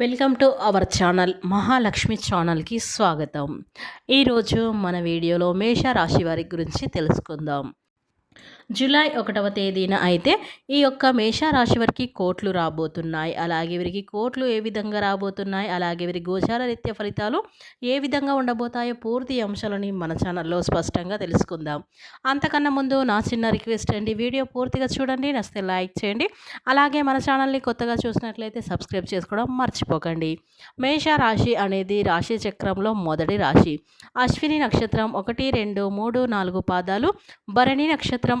Welcome to our channel Mahalakshmi ఛానల్కి స్వాగతం. ఈరోజు మన వీడియోలో మేష రాశి వారి గురించి తెలుసుకుందాం. జూలై ఒకటవ తేదీన అయితే ఈ యొక్క మేషరాశి వారికి కోట్లు రాబోతున్నాయి. అలాగే వీరికి కోట్లు ఏ విధంగా రాబోతున్నాయి? అలాగే వీరి గోచార రీత్య ఫలితాలు ఏ విధంగా ఉండబోతాయో పూర్తి అంశాలని మన ఛానల్లో స్పష్టంగా తెలుసుకుందాం. అంతకన్నా ముందు నా చిన్న రిక్వెస్ట్ అండి. వీడియో పూర్తిగా చూడండి నచ్చితే లైక్ చేయండి. అలాగే మన ఛానల్ని కొత్తగా చూసినట్లయితే సబ్స్క్రైబ్ చేసుకోవడం మర్చిపోకండి. మేషరాశి అనేది రాశి చక్రంలో మొదటి రాశి. అశ్విని నక్షత్రం ఒకటి రెండు మూడు నాలుగు పాదాలు. భరణి నక్షత్రం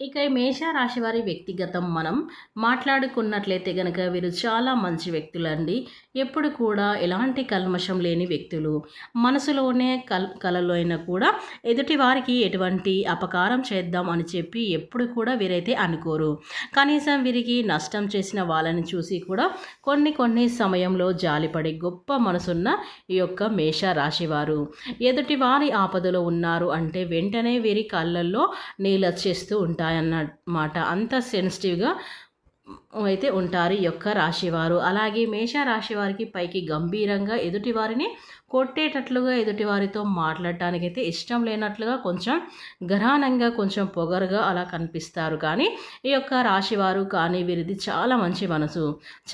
ఇక మేషరాశి మేష వారి వ్యక్తిగతం మనం మాట్లాడుకున్నట్లయితే గనక వీరు చాలా మంచి వ్యక్తులండి. ఎప్పుడు కూడా ఎలాంటి కల్మషం లేని వ్యక్తులు. మనసులోనే కల్ కలలో అయినా కూడా ఎదుటి వారికి ఎటువంటి అపకారం చేద్దాం అని చెప్పి ఎప్పుడు కూడా వీరైతే అనుకోరు. కనీసం వీరికి నష్టం చేసిన వాళ్ళని చూసి కూడా కొన్ని కొన్ని సమయంలో జాలిపడే గొప్ప మనసున్న ఈ యొక్క మేష రాశివారు ఎదుటి వారి ఆపదలో ఉన్నారు అంటే వెంటనే వీరి కళ్ళల్లో నీళ్ళు వచ్చేస్తూ ఉంటాయన్నమాట అంత సెన్సిటివ్గా అయితే ఉంటారు ఈ యొక్క రాశివారు. అలాగే మేష రాశివారికి పైకి గంభీరంగా ఎదుటి వారిని కొట్టేటట్లుగా ఎదుటివారితో మాట్లాడటానికైతే ఇష్టం లేనట్లుగా కొంచెం గరానంగా కొంచెం పొగరుగా అలా కనిపిస్తారు. కానీ ఈ యొక్క రాశివారు కానీ వీరిది చాలా మంచి మనసు.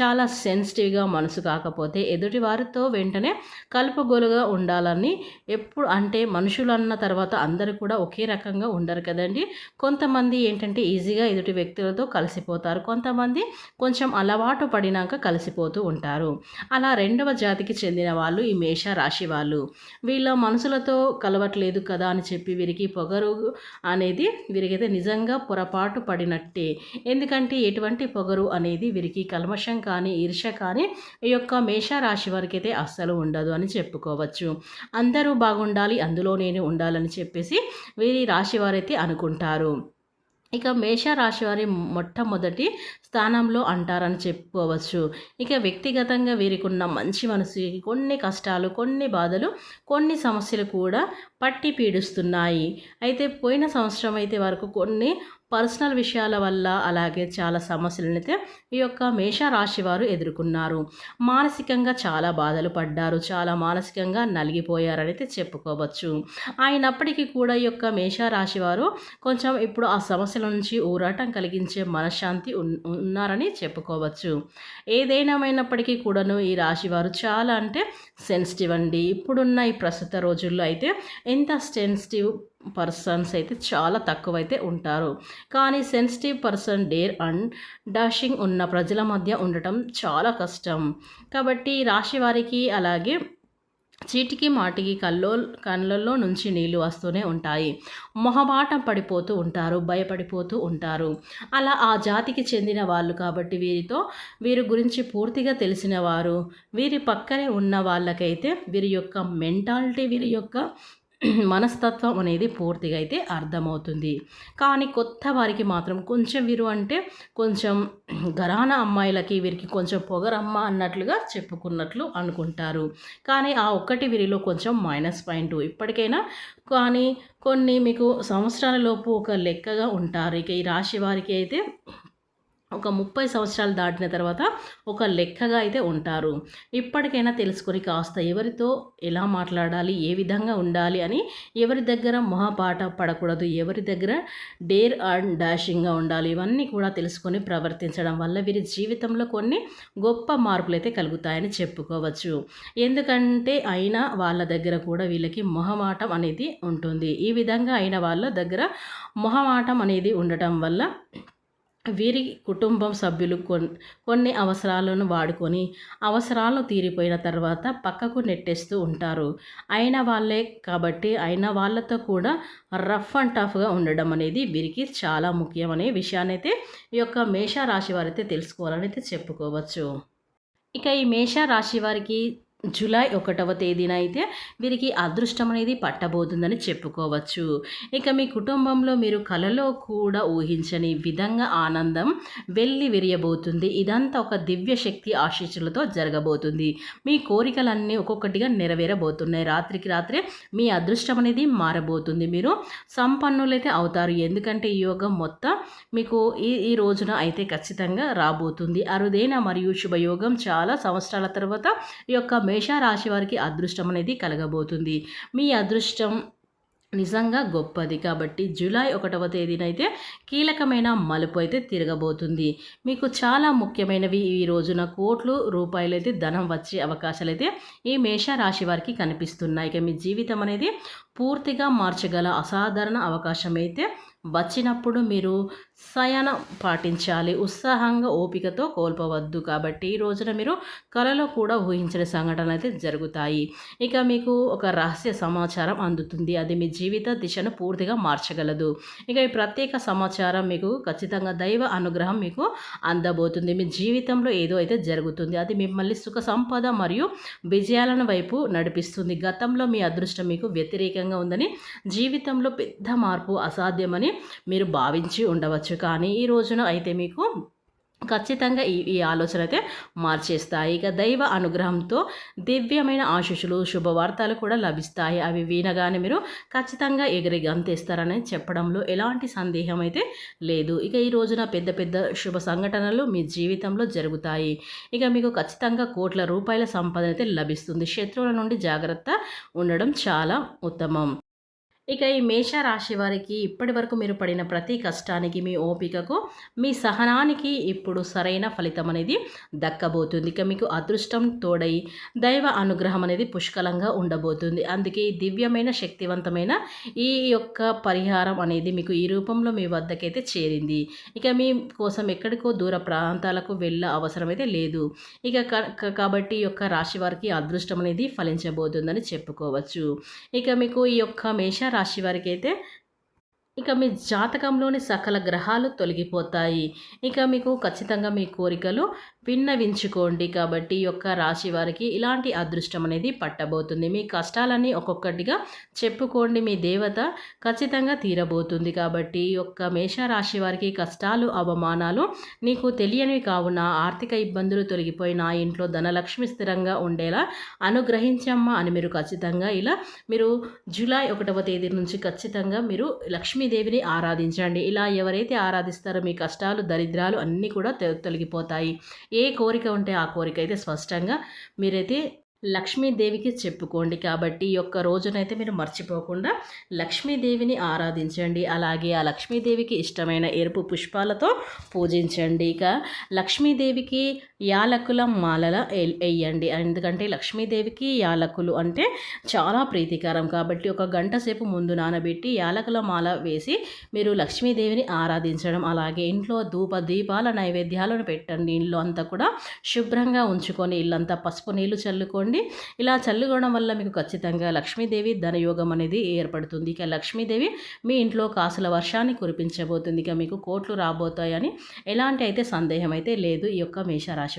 చాలా సెన్సిటివ్గా మనసు కాకపోతే ఎదుటివారితో వెంటనే కలుపుగోలుగా ఉండాలని ఎప్పుడు అంటే మనుషులు అన్న తర్వాత అందరూ కూడా ఒకే రకంగా ఉండరు కదండి. కొంతమంది ఏంటంటే ఈజీగా ఎదుటి వ్యక్తులతో కలిసిపోతారు. కొంతమంది కొంచెం అలవాటు పడినాక కలిసిపోతూ ఉంటారు. అలా రెండవ జాతికి చెందిన వాళ్ళు ఈ మేష రాశి వాళ్ళు. వీళ్ళ మనసులతో కలవట్లేదు కదా అని చెప్పి వీరికి పొగరు అనేది వీరికైతే నిజంగా పొరపాటు పడినట్టే. ఎందుకంటే ఎటువంటి పొగరు అనేది వీరికి కల్మషం కానీ ఈర్ష కానీ ఈ యొక్క మేష రాశి వారికి అయితే అస్సలు ఉండదు అని చెప్పుకోవచ్చు. అందరూ బాగుండాలి అందులో నేను ఉండాలని చెప్పేసి వీరి రాశి వారైతే అనుకుంటారు. ఇక మేష రాశి వారి మొట్టమొదటి స్థానంలో అంటారని చెప్పుకోవచ్చు. ఇక వ్యక్తిగతంగా వీరికున్న మంచి మనసుకి కొన్ని కష్టాలు కొన్ని బాధలు కొన్ని సమస్యలు కూడా పట్టి పీడిస్తున్నాయి. అయితే పోయిన సంవత్సరం అయితే వరకు కొన్ని పర్సనల్ విషయాల వల్ల అలాగే చాలా సమస్యలనైతే ఈ యొక్క మేషరాశి వారు ఎదుర్కొన్నారు. మానసికంగా చాలా బాధలు పడ్డారు. చాలా మానసికంగా నలిగిపోయారనైతే చెప్పుకోవచ్చు. అయినప్పటికీ కూడా ఈ యొక్క మేషరాశి వారు కొంచెం ఇప్పుడు ఆ సమస్యల నుంచి ఊరాటం కలిగించే మనశ్శాంతి ఉన్నారని చెప్పుకోవచ్చు. ఏదైనామైనప్పటికీ కూడాను ఈ రాశి వారు చాలా అంటే సెన్సిటివ్ అండి. ఇప్పుడున్న ఈ ప్రస్తుత రోజుల్లో అయితే ఎంత సెన్సిటివ్ పర్సన్స్ అయితే చాలా తక్కువ అయితే ఉంటారు. కానీ sensitive person dare and dashing ఉన్న ప్రజల మధ్య ఉండటం చాలా కష్టం. కాబట్టి రాశి వారికి అలాగే చీటికి మాటికి కల్లో కళ్ళల్లో నుంచి నీళ్ళు వస్తూనే ఉంటాయి. మొహమాటం పడిపోతూ ఉంటారు భయపడిపోతూ ఉంటారు. అలా ఆ జాతికి చెందిన వాళ్ళు కాబట్టి వీరితో వీరి గురించి పూర్తిగా తెలిసిన వారు వీరి పక్కనే ఉన్న వాళ్ళకైతే వీరి యొక్క మెంటాలిటీ వీరి యొక్క మనస్తత్వం అనేది పూర్తిగా అయితే అర్థమవుతుంది. కానీ కొత్త వారికి మాత్రం కొంచెం వీరు అంటే కొంచెం గరాన అమ్మాయిలకి వీరికి కొంచెం పొగరమ్మ అన్నట్లుగా చెప్పుకున్నట్లు అనుకుంటారు. కానీ ఆ ఒక్కటి వీరిలో కొంచెం మైనస్ పాయింట్ ఇప్పటికైనా కానీ కొన్ని మీకు సంవత్సరాల లోపు ఒక లెక్కగా ఉంటారు. ఇక ఈ రాశి వారికి అయితే ఒక ముప్పై సంవత్సరాలు దాటిన తర్వాత ఒక లెక్కగా అయితే ఉంటారు. ఇప్పటికైనా తెలుసుకొని కాస్త ఎవరితో ఎలా మాట్లాడాలి ఏ విధంగా ఉండాలి అని ఎవరి దగ్గర మొహపాట పడకూడదు ఎవరి దగ్గర డేర్ అండ్ డాషింగ్గా ఉండాలి ఇవన్నీ కూడా తెలుసుకొని ప్రవర్తించడం వల్ల వీరి జీవితంలో కొన్ని గొప్ప మార్పులు అయితే కలుగుతాయని చెప్పుకోవచ్చు. ఎందుకంటే అయినా వాళ్ళ దగ్గర కూడా వీళ్ళకి మొహమాటం అనేది ఉంటుంది. ఈ విధంగా అయిన వాళ్ళ దగ్గర మొహమాటం అనేది ఉండటం వల్ల వీరి కుటుంబం సభ్యులు కొన్ని అవసరాలను వాడుకొని అవసరాలు తీరిపోయిన తర్వాత పక్కకు నెట్టేస్తూ ఉంటారు. అయిన వాళ్ళే కాబట్టి అయిన వాళ్ళతో కూడా రఫ్ అండ్ టఫ్గా ఉండడం అనేది వీరికి చాలా ముఖ్యమనే విషయాన్ని అయితే ఈ యొక్క మేష రాశి వారైతే తెలుసుకోవాలని అయితే చెప్పుకోవచ్చు. ఇక ఈ మేష రాశి వారికి జూలై ఒకటవ తేదీన అయితే వీరికి అదృష్టం అనేది పట్టబోతుందని చెప్పుకోవచ్చు. ఇక మీ కుటుంబంలో మీరు కలలో కూడా ఊహించని విధంగా ఆనందం వెళ్ళి విరియబోతుంది. ఇదంతా ఒక దివ్య శక్తి ఆశీస్సులతో జరగబోతుంది. మీ కోరికలన్నీ ఒక్కొక్కటిగా నెరవేరబోతున్నాయి. రాత్రికి రాత్రే మీ అదృష్టం అనేది మారబోతుంది. మీరు సంపన్నులైతే అవుతారు. ఎందుకంటే ఈ యోగం మొత్తం మీకు ఈ ఈ రోజున అయితే ఖచ్చితంగా రాబోతుంది. అరుదైన మరియు శుభయోగం చాలా సంవత్సరాల తర్వాత ఈ యొక్క మేషరాశి వారికి అదృష్టం అనేది కలగబోతుంది. మీ అదృష్టం నిజంగా గొప్పది. కాబట్టి జూలై ఒకటవ తేదీనైతే కీలకమైన మలుపు అయితే తిరగబోతుంది. మీకు చాలా ముఖ్యమైనవి ఈ రోజున కోట్లు రూపాయలు అయితే ధనం వచ్చే అవకాశాలు అయితే ఈ మేష రాశి వారికి కనిపిస్తున్నాయి. ఇక మీ జీవితం అనేది పూర్తిగా మార్చగల అసాధారణ అవకాశం అయితే వచ్చినప్పుడు మీరు శయనం పాటించాలి. ఉత్సాహంగా ఓపికతో కోల్పోవద్దు. కాబట్టి ఈ రోజున మీరు కళలో కూడా ఊహించిన సంఘటనలు అయితే జరుగుతాయి. ఇక మీకు ఒక రహస్య సమాచారం అందుతుంది. అది మీ జీవిత దిశను పూర్తిగా మార్చగలదు. ఇక ఈ ప్రత్యేక సమాచారం మీకు ఖచ్చితంగా దైవ అనుగ్రహం మీకు అందబోతుంది. మీ జీవితంలో ఏదో అయితే జరుగుతుంది. అది మిమ్మల్ని సుఖ సంపద మరియు విజయాలను వైపు నడిపిస్తుంది. గతంలో మీ అదృష్టం మీకు వ్యతిరేకంగా ఉందని జీవితంలో పెద్ద మార్పు అసాధ్యమని మీరు భావించి ఉండవచ్చు. కానీ ఈ రోజున అయితే మీకు ఖచ్చితంగా ఈ ఈ ఆలోచన అయితే మార్చేస్తాయి. ఇక దైవ అనుగ్రహంతో దివ్యమైన ఆశీస్సులు శుభవార్తలు కూడా లభిస్తాయి. అవి వినగానే మీరు ఖచ్చితంగా ఎగిరి గంతేస్తారని చెప్పడంలో ఎలాంటి సందేహం అయితే లేదు. ఇక ఈ రోజున పెద్ద పెద్ద శుభ సంఘటనలు మీ జీవితంలో జరుగుతాయి. ఇక మీకు ఖచ్చితంగా కోట్ల రూపాయల సంపద అయితే లభిస్తుంది. శత్రువుల నుండి జాగ్రత్త ఉండడం చాలా ఉత్తమం. ఇక ఈ మేషరాశి వారికి ఇప్పటి వరకు మీరు పడిన ప్రతి కష్టానికి మీ ఓపికకు మీ సహనానికి ఇప్పుడు సరైన ఫలితం అనేది దక్కబోతుంది. ఇక మీకు అదృష్టం తోడై దైవ అనుగ్రహం అనేది పుష్కలంగా ఉండబోతుంది. అందుకే ఈ దివ్యమైన శక్తివంతమైన ఈ యొక్క పరిహారం అనేది మీకు ఈ రూపంలో మీ వద్దకైతే చేరింది. ఇక మీ కోసం ఎక్కడికో దూర ప్రాంతాలకు వెళ్ళ అవసరం అయితే లేదు. ఇక కాబట్టి ఈ యొక్క రాశి వారికి అదృష్టం అనేది ఫలించబోతుందని చెప్పుకోవచ్చు. ఇక మీకు ఈ యొక్క మేష రాశి వారికి అయితే ఇక మీ జాతకంలోని సకల గ్రహాలు తొలగిపోతాయి. ఇక మీకు ఖచ్చితంగా మీ కోరికలు విన్నవించుకోండి. కాబట్టి ఈ యొక్క రాశి వారికి ఇలాంటి అదృష్టం అనేది పట్టబోతుంది. మీ కష్టాలన్నీ ఒక్కొక్కటిగా చెప్పుకోండి. మీ దేవత ఖచ్చితంగా తీరబోతుంది. కాబట్టి ఈ యొక్క మేషరాశి వారికి కష్టాలు అవమానాలు నీకు తెలియనివి కావున ఆర్థిక ఇబ్బందులు తొలగిపోయి నా ఇంట్లో ధనలక్ష్మి స్థిరంగా ఉండేలా అనుగ్రహించమ్మా అని మీరు ఖచ్చితంగా ఇలా మీరు జూలై ఒకటవ తేదీ నుంచి ఖచ్చితంగా మీరు లక్ష్మీదేవిని ఆరాధించండి. ఇలా ఎవరైతే ఆరాధిస్తారో మీ కష్టాలు దరిద్రాలు అన్నీ కూడా తొలగిపోతాయి ఏ కోరిక ఉంటే ఆ కోరిక అయితే స్పష్టంగా మీరైతే లక్ష్మీదేవికి చెప్పుకోండి. కాబట్టి ఈ యొక్క రోజునైతే మీరు మర్చిపోకుండా లక్ష్మీదేవిని ఆరాధించండి. అలాగే ఆ లక్ష్మీదేవికి ఇష్టమైన ఎరుపు పుష్పాలతో పూజించండి. ఇక లక్ష్మీదేవికి యాలకుల మాలల వేయండి ఎందుకంటే లక్ష్మీదేవికి యాలకులు అంటే చాలా ప్రీతికరం. కాబట్టి ఒక గంట సేపు ముందు నానబెట్టి యాలకుల మాల వేసి మీరు లక్ష్మీదేవిని ఆరాధించడం. అలాగే ఇంట్లో ధూప దీపాల నైవేద్యాలను పెట్టండి. ఇల్లు అంతా కూడా శుభ్రంగా ఉంచుకొని ఇల్లంతా పసుపు నీళ్ళు చల్లుకోండి చేసుకోండి. ఇలా చల్లుకోవడం వల్ల మీకు ఖచ్చితంగా లక్ష్మీదేవి ధనయోగం అనేది ఏర్పడుతుంది. ఇక లక్ష్మీదేవి మీ ఇంట్లో కాసుల వర్షాన్ని కురిపించబోతుంది. ఇక మీకు కోట్లు రాబోతాయని ఎలాంటి అయితే సందేహం అయితే లేదు. ఈ యొక్క మేషరాశి